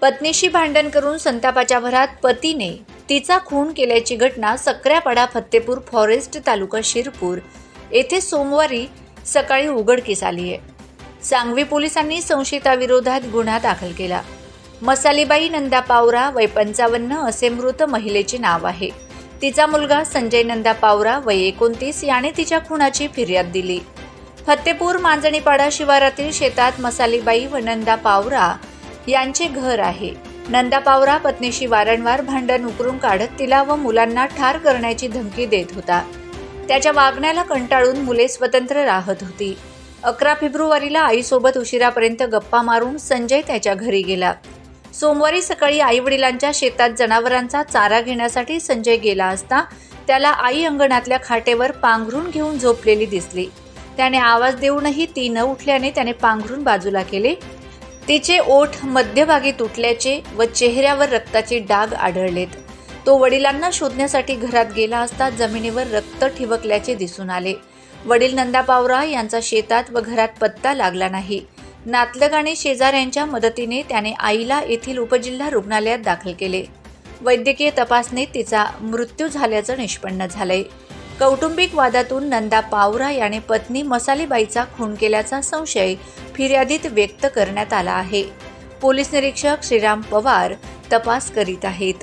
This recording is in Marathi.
पत्नीशी भांडण करून संतापाच्या भरात पतीने तिचा खून केल्याची घटना सक्र्यापाडा फत्तेपूर फॉरेस्ट तालुका शिरपूर येथे सोमवारी सकाळी उघडकीस आली आहे. सांगवी पोलिसांनी संशयिताविरोधात गुन्हा दाखल केला. मसालीबाई नंदा पावरा वय पंचावन्न असे मृत महिलेचे नाव आहे. तिचा मुलगा संजय नंदा पावरा वय एकोणतीस याने तिच्या खुनाची फिर्याद दिली. फत्तेपूर मांजणीपाडा शिवारातील शेतात मसालीबाई व नंदा पावरा यांचे घर आहे. नंदा पावरा पत्नीशी वारंवार भांडण उकरून काढत तिला व मुलांना ठार करण्याची धमकी देत होता. त्याच्या वागण्याला कंटाळून मुले स्वतंत्र राहत होती. अकरा फेब्रुवारीला आईसोबत उशिरापर्यंत गप्पा मारून संजय त्याच्या घरी गेला. सोमवारी सकाळी आई वडिलांच्या शेतात जनावरांचा चारा घेण्यासाठी संजय गेला असता त्याला आई अंगणातल्या खाटेवर पांघरून घेऊन झोपलेली दिसली. त्याने आवाज देऊनही ती न उठल्याने त्याने पांघरून बाजूला केले. तिचे ओठ मध्यभागी तुटल्याचे व चेहऱ्यावर रक्ताचे डाग आढळलेत. तो वडिलांना शोधण्यासाठी घरात गेला असता जमिनीवर रक्त ठिबकल्याचे दिसून आले. वडील नंदा पावरा यांचा शेतात व घरात पत्ता लागला नाही. नातलग आणि शेजाऱ्यांच्या मदतीने त्याने आईला येथील उपजिल्हा रुग्णालयात दाखल केले. वैद्यकीय तपासणीत तिचा मृत्यू झाल्याचं निष्पन्न झालंय. कौटुंबिक वादातून नंदा पावरा याने पत्नी मसालीबाईचा खून केल्याचा संशय फिर्यादीत व्यक्त करण्यात आला आहे. पोलीस निरीक्षक श्रीराम पवार तपास करीत आहेत.